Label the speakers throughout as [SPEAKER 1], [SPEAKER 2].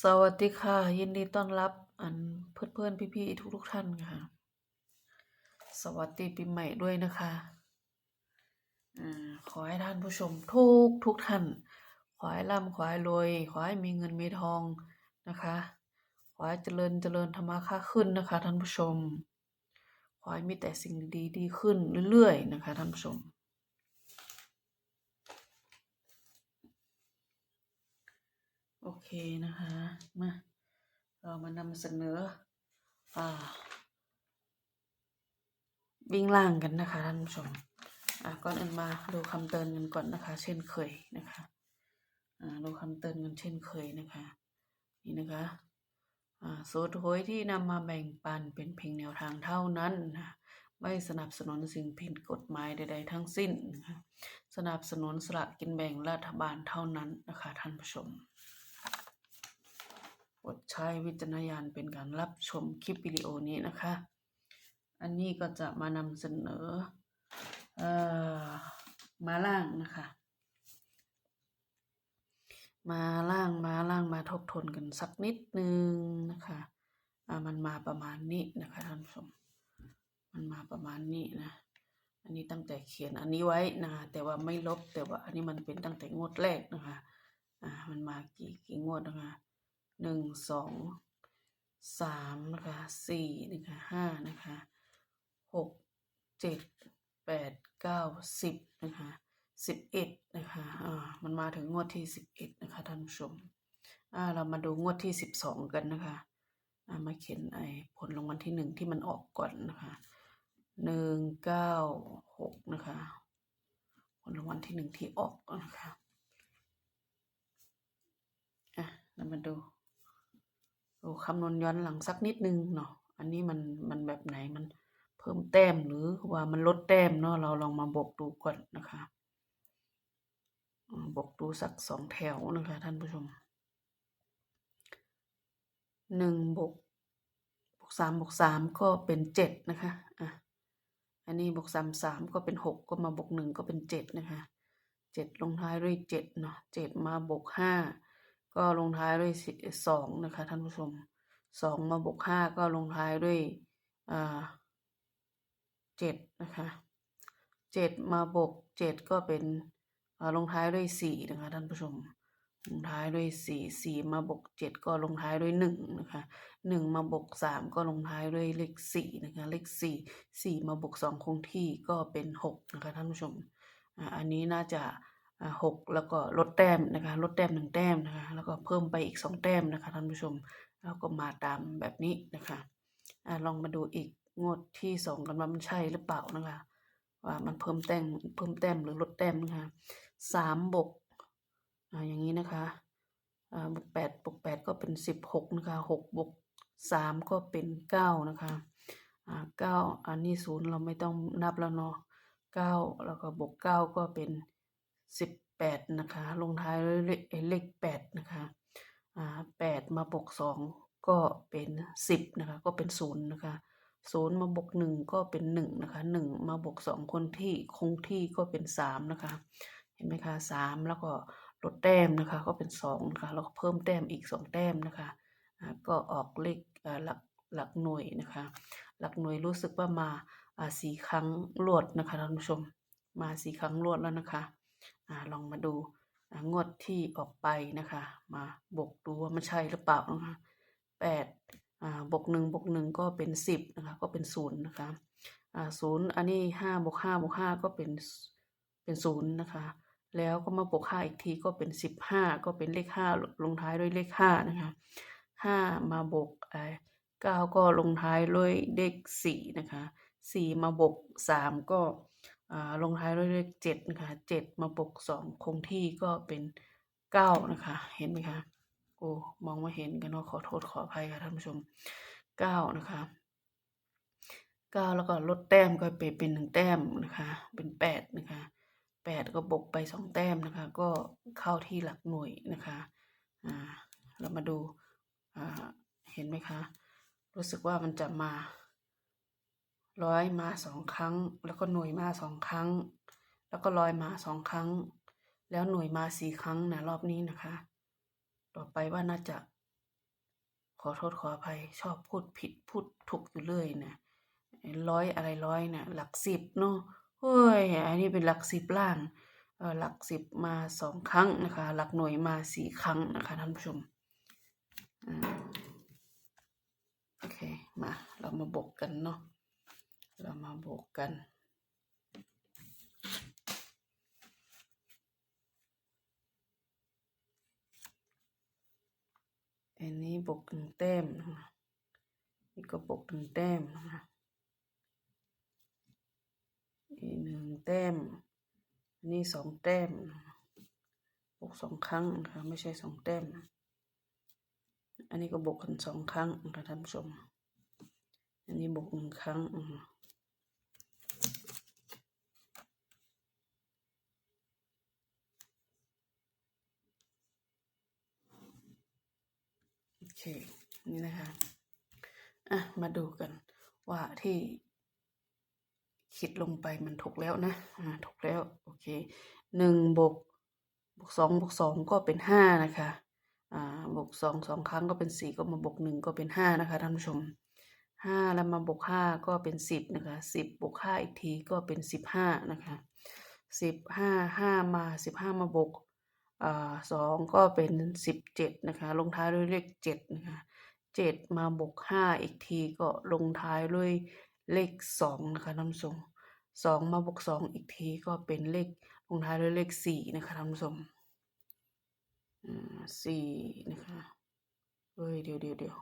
[SPEAKER 1] สวัสดีค่ะ ยินดีต้อนรับอันเพื่อนเพื่อนพี่พี่ทุกทุกท่านค่ะ สวัสดีปีใหม่ด้วยนะคะอขอให้ท่านผู้ชมทุกทุกท่าน ขอให้ร่ำขอให้รวยขอให้มีเงินมีทองนะคะ ขอให้เจริญเจริญธรรมะค่าขึ้นนะคะ ท่านผู้ชม ขอให้มีแต่สิ่งดีดีขึ้นเรื่อยๆนะคะ ท่านผู้ชม โอเคนะคะ มา เรามานำเสนออ่าวิ่งล่างกันนะคะท่านผู้ชมอ่าก่อนอื่นมาดูคำเตือนกันก่อนนะคะ เช่นเคยนะคะอ่าดูคำเตือนกันเช่นเคยนะคะ นี่นะคะอ่าสูตรหวยที่นำมาแบ่งปันเป็นเพียงแนวทางเท่านั้นนะไม่สนับสนุนสิ่งผิดกฎหมายใด ๆ ทั้งสิ้นนะคะสนับสนุนสละกินแบ่งรัฐบาลเท่านั้นนะคะท่านผู้ชม โปรดใช้วิจารณญาณเป็นการรับชมคลิปวิดีโอนี้นะคะ อันนี้ก็จะมานำเสนอเอ่อมาล่างนะคะ มาล่างมาล่างมาทบทวนกันสักนิดนึงนะคะอ่ามันมาประมาณนี้นะคะท่านผู้ชมมันมาประมาณนี้นะอันนี้ตั้งแต่เขียนอันนี้ไว้นะแต่ว่าไม่ลบแต่ว่าอันนี้มันเป็นตั้งแต่งวดแรกนะคะอ่ามันมากี่กี่งวดนะคะ หนึ่งสองสามนะคะสี่นะคะห้านะคะหกเจ็ดแปดเก้าสิบนะคะสิบเอ็ดนะคะอ่ามันมาถึงงวดที่สิบเอ็ดนะคะท่านผู้ชมอ่าเรามาดูงวดที่สิบสองกันนะคะอ่ามาเขียนไอ้ผลรางวัลที่หนึ่งที่มันออกก่อนนะคะหนึ่งเก้าหกนะคะผลรางวัลที่หนึ่งที่ออกนะคะอะเรามาดูดู คำนวณย้อนหลังสักนิดนึงเนาะ อันนี้มันมันแบบไหนมันเพิ่มแต้มหรือว่ามันลดแต้มเนาะเราลองมาบวกดูก่อนนะคะบวกดูสักสองแถวนะคะท่านผู้ชมหนึ่งบวกบวกสามบวกสามก็เป็นเจ็ดนะคะอะอันนี้บวกสามสามก็เป็นหกก็มาบวกหนึ่งก็เป็นเจ็ดนะคะเจ็ดลงท้ายด้วยเจ็ดเนาะเจ็ดมาบวกห้า ก็ลงท้ายด้วยสองนะคะท่านผู้ชมสองมาบวกห้าก็ลงท้ายด้วยเจ็ดนะคะเจ็ดมาบวกเจ็ดก็เป็นลงท้ายด้วยสี่นะคะท่านผู้ชมลงท้ายด้วยสี่สี่มาบวกเจ็ดก็ลงท้ายด้วยหนึ่งนะคะหนึ่งมาบวกสามก็ลงท้ายด้วยเลขสี่นะคะเลขสี่สี่มาบวกสองคงที่ก็เป็นหกนะคะท่านผู้ชมอันนี้น่าจะอ่า หกแล้วก็ลดแต้มนะคะลดแต้มหนึ่งแต้มนะคะแล้วก็เพิ่มไปอีกสองแต้มนะคะท่านผู้ชมแล้วก็มาตามแบบนี้นะคะอ่าลองมาดูอีกงวดที่สองกันว่ามันใช่หรือเปล่านะคะว่ามันเพิ่มแต้มเพิ่มแต้มหรือลดแต้มนะคะสามบกอ่าอย่างนี้นะคะอ่าบวกแปดบวกแปดก็เป็นสิบหกนะคะหกบวกสามก็เป็นเก้านะคะอ่าเก้าอันนี้ศูนย์เราไม่ต้องนับแล้วเนาะเก้าแล้วก็บวกเก้าก็เป็น สิบแปดนะคะ ลงท้ายด้วยเลขแปดนะคะอ่าแปดมาบวกสองก็เป็นสิบนะคะ ก็เป็นศูนย์นะคะศูนย์มาบวกหนึ่งก็เป็นหนึ่งนะคะหนึ่งมาบวกสองคนที่คงที่ก็เป็นสามนะคะ เห็นไหมคะสามแล้วก็ลดแต้มนะคะ ก็เป็นสองนะคะแล้วก็เพิ่มแต้มอีกสองแต้มนะคะอ่าก็ออกเลขอ่าหลักหลักหน่วยนะคะ หลักหน่วยรู้สึกว่ามาอ่าสี่ครั้งรวดนะคะท่านผู้ชมมาสี่ครั้งรวดแล้วนะคะ ลองมาดูงวดที่ออกไปนะคะ มาบวกดูว่ามันใช่หรือเปล่านะคะแปดบวกหนึ่งบวกหนึ่งก็เป็นสิบนะคะก็เป็นศูนย์นะคะศูนย์อันนี้ห้าบวกห้าบวกห้าก็เป็นเป็นศูนย์นะคะ แล้วก็มาบวกห้าอีกทีก็เป็นสิบห้าก็เป็นเลขห้าลงท้ายด้วยเลขห้านะคะห้ามาบวกเก้าก็ลงท้ายด้วยเลขสี่นะคะสี่มาบวกสามก็ ลงท้ายด้วยเลขเจ็ดนะคะเจ็ดมาบวกสองคงที่ก็เป็นเก้านะคะ เห็นไหมคะโอ้มองไม่เห็นกันเนาะขอโทษขออภัยค่ะท่านผู้ชมเก้านะคะเก้าแล้วก็ลดแต้มก็ไปเป็นหนึ่งแต้มนะคะ เป็นแปดนะคะแปดก็บวกไปสองแต้มนะคะ ก็เข้าที่หลักหน่วยนะคะอ่าเรามาดูอ่าเห็นไหมคะ รู้สึกว่ามันจะมา ร้อยมาสองครั้ง แล้วก็หน่วยมาสองครั้ง แล้วก็ร้อยมาสองครั้ง แล้วหน่วยมาสี่ครั้งนะรอบนี้นะคะ ต่อไปว่าน่าจะ ขอโทษขออภัยชอบพูดผิดพูดถูกอยู่เรื่อยนะร้อยอะไรร้อยนะหลักสิบเนาะเฮ้ยอันนี้เป็นหลักสิบล่างหลักสิบมาสองครั้งนะคะ หลักหน่วยมาสี่ครั้งนะคะท่านผู้ชมอโอเคมาเรามาบวกกันเนาะ เรามาบวกกัน อันนี้บวกหนึ่งแต้มนะคะนี่ก็บวกหนึ่งแต้มนะคะอีกหนึ่งแต้มอันนี้สองแต้มบวกสองครั้งนะคะไม่ใช่สองแต้มนะอันนี้ก็บวกกันสองครั้งนะคะท่านผู้ชม อันนี้บวกหนึ่งครั้งนะคะ เคนี่นะคะอะมาดูกันว่าที่คิดลงไปมันถูกแล้วนะอ่าถูกแล้วโอเคหนึ่งบวกบวกสองบวกสองก็เป็นห้านะคะอ่าบวกสองสองครั้งก็เป็นสี่ก็มาบวกหนึ่งก็เป็นห้านะคะท่านผู้ชมห้าแล้วมาบวกห้าก็เป็นสิบนะคะสิบบวกห้าอีกทีก็เป็นสิบห้านะคะสิบห้าห้ามาสิบห้ามาบวก สองก็เป็นสิบเจ็ดนะคะ ลงท้ายด้วยเลขเจ็ดนะคะเจ็ดมาบวกห้าอีกทีก็ลงท้ายด้วยเลขสองนะคะท่านผู้ชมสองมาบวกสองอีกทีก็เป็นเลขลงท้ายด้วยเลขสี่นะคะท่านผู้ชมอ่าสี่นะคะเฮ้ยเดี๋ยวเดี๋ยวเดี๋ยว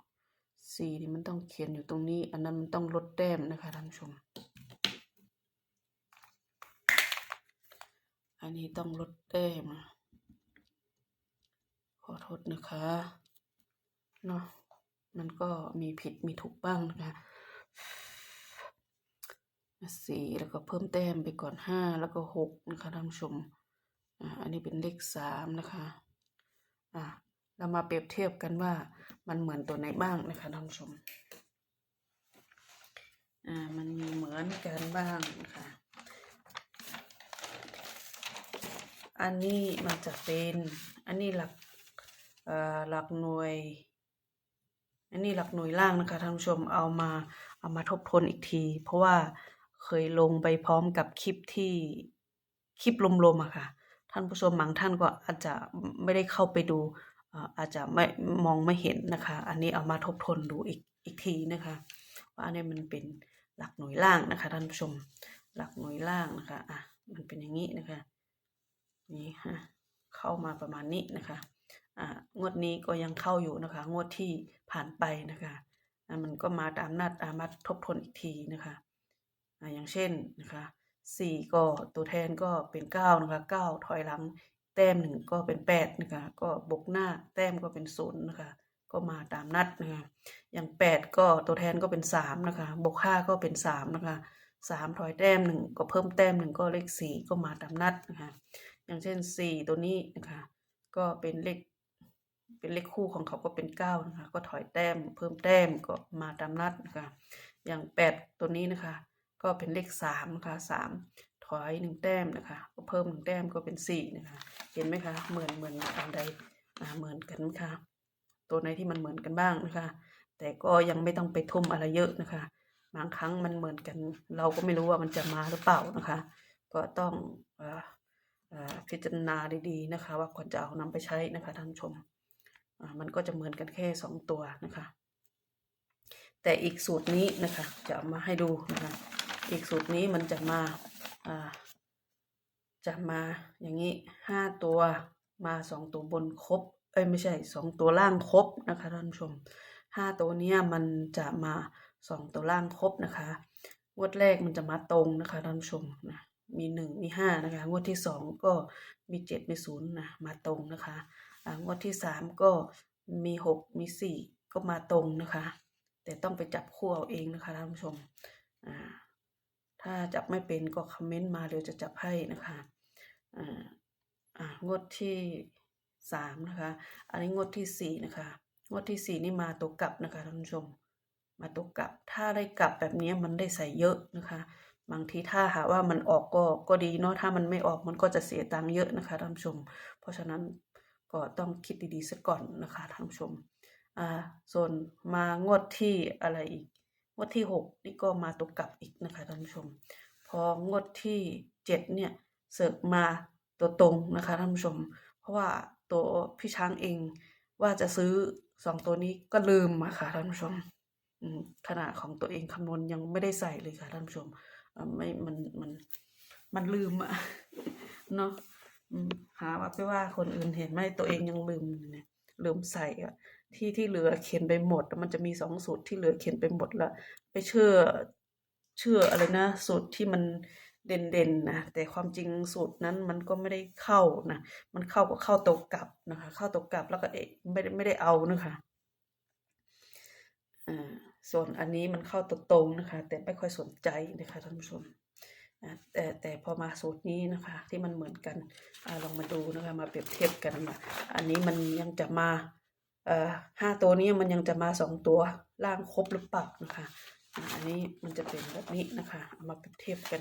[SPEAKER 1] สี่นี่มันต้องเขียนอยู่ตรงนี้ อันนั้นมันต้องลดแต้มนะคะท่านผู้ชม อันนี้ต้องลดแต้มนะ อโทษนะคะเนาะมันก็มีผิดมีถูกบ้างนะคะสี่แล้วก็เพิ่มแต้มไปก่อนห้าแล้วก็หกนะคะท่านผู้ชมอ่าอันนี้เป็นเลขสามนะคะอ่าเรามาเปรียบเทียบกันว่ามันเหมือนตัวไหนบ้างนะคะท่านผู้ชมอ่ามันมีเหมือนกันบ้างนะคะอันนี้มันจะเป็น อันนี้หลัก หลักหน่วย อันนี้หลักหน่วยล่างนะคะท่านผู้ชมเอามาเอามาทบทวนอีกที เพราะว่าเคยลงไปพร้อมกับคลิปที่คลิปลมๆอะค่ะ ท่านผู้ชมบางท่านก็อาจจะไม่ได้เข้าไปดูอาจจะไม่มองไม่เห็นนะคะ อันนี้เอามาทบทวนดูอีกอีกทีนะคะว่าอันนี้มันเป็นหลักหน่วยล่างนะคะ ท่านผู้ชม หลักหน่วยล่างนะคะอะมันเป็นอย่างนี้นะคะ นี่ฮะเข้ามาประมาณนี้นะคะ งวดนี้ก็ยังเข้าอยู่นะคะ งวดที่ผ่านไปนะคะมันก็มาตามนัดอามาทบทวนอีกทีนะคะอ่าอย่างเช่นนะคะสี่ก็ตัวแทนก็เป็นเก้านะคะเก้าถอยหลังแต้มหนึ่งก็เป็นแปดนะคะก็บกหน้าแต้มก็เป็นศูนย์นะคะก็มาตามนัดนะคะอย่างแปดก็ตัวแทนก็เป็นสามนะคะบวกห้าก็เป็นสามนะคะสามถอยแต้มหนึ่งก็เพิ่มแต้มหนึ่งก็เลขสี่ก็มาตามนัดนะคะอย่างเช่นสี่ตัวนี้นะคะก็เป็นเลข เป็นเลขคู่ของเขาก็เป็นเก้านะคะ ก็ถอยแต้มเพิ่มแต้มก็มาตามนัดนะคะ อย่างแปดตัวนี้นะคะ ก็เป็นเลขสามนะคะสามถอยหนึ่งแต้มนะคะ ก็เพิ่มหนึ่งแต้มก็เป็นสี่นะคะ เห็นไหมคะ เหมือนเหมือนอันใดเหมือนกันไหมคะตัวไหนที่มันเหมือนกันบ้างนะคะ แต่ก็ยังไม่ต้องไปทุ่มอะไรเยอะนะคะ บางครั้งมันเหมือนกัน เราก็ไม่รู้ว่ามันจะมาหรือเปล่านะคะ ก็ต้องอ่อเอ่อพิจารณาดีๆนะคะ ว่าควรจะเอานำไปใช้นะคะท่านชม มันก็จะเหมือนกันแค่สองตัวนะคะ แต่อีกสูตรนี้นะคะจะเอามาให้ดูนะคะ อีกสูตรนี้มันจะมาจะมาอย่างนี้ห้าตัวมาสองตัวบนครบ เอ้ยไม่ใช่สองตัวล่างครบนะคะท่านผู้ชมห้าตัวเนี้ยมันจะมาสองตัวล่างครบนะคะงวดแรกมันจะมาตรงนะคะท่านผู้ชมนะมีหนึ่งมีห้านะคะงวดที่สองก็มีเจ็ดมีศูนย์นะมาตรงนะคะ งวดที่สามก็มีหกมีสี่ก็มาตรงนะคะ แต่ต้องไปจับคู่เอาเองนะคะท่านผู้ชมถ้าจับไม่เป็นก็คอมเมนต์มาเดี๋ยวจะจับให้นะคะงวดที่สามนะคะ อันนี้งวดที่สี่นะคะ งวดที่สี่นี่มาตัวกลับนะคะท่านผู้ชม มาตัวกลับ ถ้าได้กลับแบบนี้มันได้ใส่เยอะนะคะ บางทีถ้าหาว่ามันออกก็ก็ดีเนาะ ถ้ามันไม่ออกมันก็จะเสียตังค์เยอะนะคะท่านผู้ชม เพราะฉะนั้น ก็ต้องคิดดีๆซะก่อนนะคะท่านผู้ชมอ่าส่วนมางวดที่อะไรอีก งวดที่หกนี่ก็มาตกกลับอีกนะคะท่านผู้ชม พองวดที่เจ็ดเนี่ยเสิร์ฟมาตัวตรงนะคะท่านผู้ชม เพราะว่าตัวพี่ช้างเองว่าจะซื้อสองตัวนี้ก็ลืมอะค่ะท่านผู้ชมอืมขนาดของตัวเองคำนวณยังไม่ได้ใส่เลยค่ะท่านผู้ชมไม่มันมันมันลืมอะเนาะ หาว่าไปว่าคนอื่นเห็นไหมตัวเองยังลืมเนี่ยลืมใส่อะที่ที่เหลือเขียนไปหมด มันจะมีสองสูตรที่เหลือเขียนไปหมดล้วไปเชื่อเชื่ออะไรนะ สูตรที่มันเด่นๆนะแต่ความจริงสูตรนั้นมันก็ไม่ได้เข้านะมันเข้าก็เข้าตกกลับนะคะ เข้าตกกลับแล้วก็เอะไม่ได้ไม่ได้เอานะคะอ่าส่วนอันนี้มันเข้าตรงๆนะคะ แต่ไม่ค่อยสนใจนะคะท่านผู้ชม แต่แต่พอมาสูตรนี้นะคะ ที่มันเหมือนกันอลองมาดูนะคะมาเปรียบเทียบกันมาอันนี้มันยังจะมาห้าตัวนี้มันยังจะมาสองตัวล่างครบหรือเปล่านะคะอันนี้มันจะเป็นแบบนี้นะคะเอามาเปรียบเทียบกัน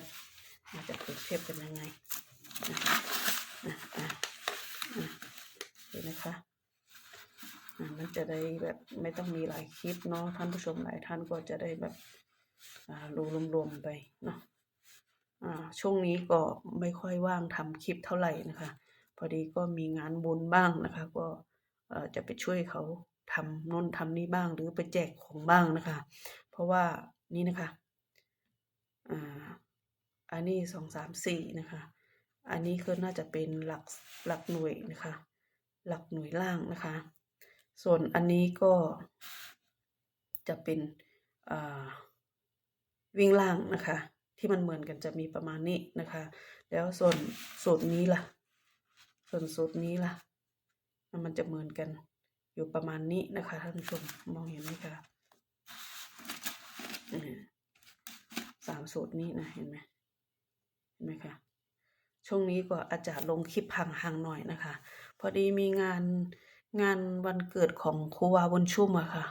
[SPEAKER 1] อาจะเปรียบเทียบกันยังไงนะคะเห็นนะคะมันจะได้แบบไม่ต้องมีหลายคลิปเนาะท่านผู้ชมหลายท่านก็จะได้แบบรู้รวมๆไปเนาะ ช่วงนี้ก็ไม่ค่อยว่างทำคลิปเท่าไหร่นะคะ พอดีก็มีงานบุญบ้างนะคะ ก็จะไปช่วยเขาทำน่นทำนี่บ้างหรือไปแจกของบ้างนะคะ เพราะว่านี่นะคะอันนี้สองสามสี่นะคะ อันนี้คือน่าจะเป็นหลักหลักหน่วยนะคะ หลักหน่วยล่างนะคะ ส่วนอันนี้ก็จะเป็นวิ่งล่างนะคะ ที่มันเหมือนกันจะมีประมาณนี้นะคะ แล้วส่วนสูตรนี้ล่ะ ส่วนสูตรนี้ล่ะ มันจะเหมือนกันอยู่ประมาณนี้นะคะท่านผู้ชมมองเห็นไหมคะสามสูตรนี้นะเห็นไหมเห็นไหมคะช่วงนี้ก็อาจจะลงคลิปห่างๆหน่อยนะคะ พอดีมีงานงานวันเกิดของครูวาบนชุ่มอะค่ะ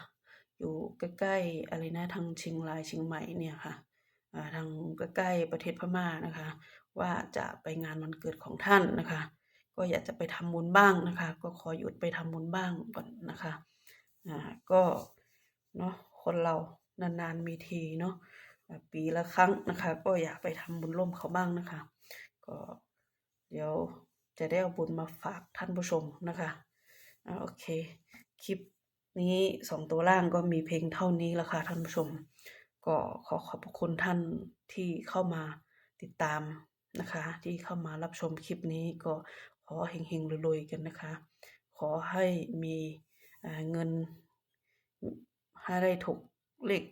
[SPEAKER 1] อยู่ใกล้ๆอะไรนะทางเชียงรายเชียงใหม่เนี่ยค่ะอ่า ทางใกล้ๆประเทศพม่านะคะ ว่าจะไปงานวันเกิดของท่านนะคะ ก็อยากจะไปทำบุญบ้างนะคะ ก็ขอหยุดไปทำบุญบ้างก่อนนะคะอ่าก็เนาะคนเรานานๆมีทีเนาะปีละครั้งนะคะ ก็อยากไปทำบุญร่วมเขาบ้างนะคะ ก็เดี๋ยวจะได้เอาบุญมาฝากท่านผู้ชมนะคะอ่าโอเคคลิปนี้สองตัวล่างก็มีเพลงเท่านี้ล้วค่ะท่านผู้ชม ก็ขอขอบคุณท่านที่เข้ามาติดตามนะคะ ที่เข้ามารับชมคลิปนี้ก็ขอเฮงๆรวยๆกันนะคะ ขอให้มีเงินให้ได้ถูกเลข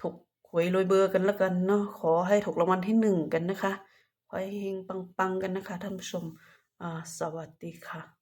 [SPEAKER 1] ถูกหวยรวยเบอร์กันแล้วกันเนาะขอให้ถูกรางวัลที่หนึ่งกันนะคะ ขอให้เฮงปังๆกันนะคะท่านผู้ชมสวัสดีค่ะ